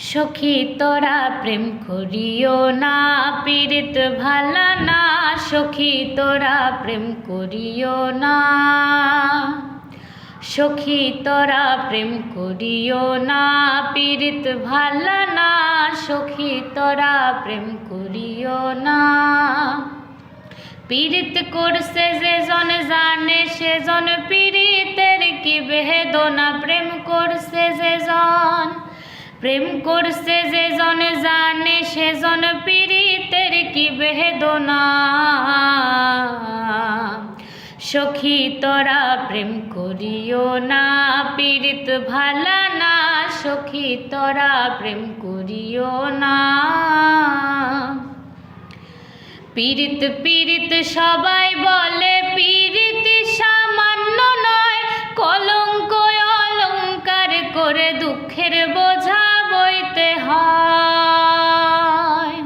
সখী তোরা প্রেম করিও না, পীড়িত ভালা না। সখী তোরা প্রেম করিও না। সখী তোরা প্রেম করিও না, পীড়িত ভালা না। সখী তোরা প্রেম করিও না। পীড়িত করছে যে জন জানে, সেজন পীড়িতের কি বেদনা। প্রেম করছে প্রেম করছে যে জন জানে, সে জন পীড়িতের কি বেদনা? সখী তোরা প্রেম করিও না, পীড়িত ভালা না। সখী তোরা প্রেম করিও না। পীড়িত পীড়িত সবাই বলে, পীড়িত সামান্য নয়। কলঙ্ক অলঙ্কার করে দুঃখের বোঝা বইতে হয়।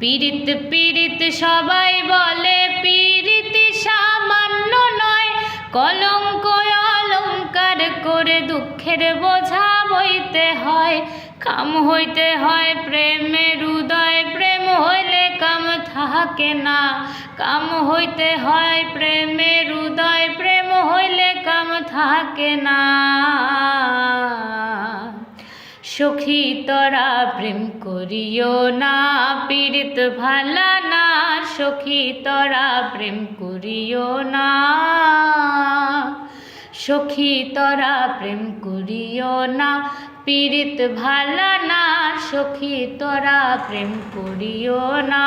পীড়িত পীড়িত সবাই বলে, পীড়িত সামান্য নয়, কলঙ্ক, অলঙ্কার করে দুঃখের বোঝা বইতে হয়। কাম হইতে হয় প্রেমের উদয় প্রেম হইলে কাম থাকে না। কাম হইতে হয় প্রেমের উদয় প্রেম হইলে কাম থাকে না। সখী তোরা প্রেম করিও না, পীড়িত ভালা না সখী তোরা প্রেম করিও না। সখী তোরা প্রেম করিও না, পীড়িত ভালা না সখী তোরা প্রেম করিও না।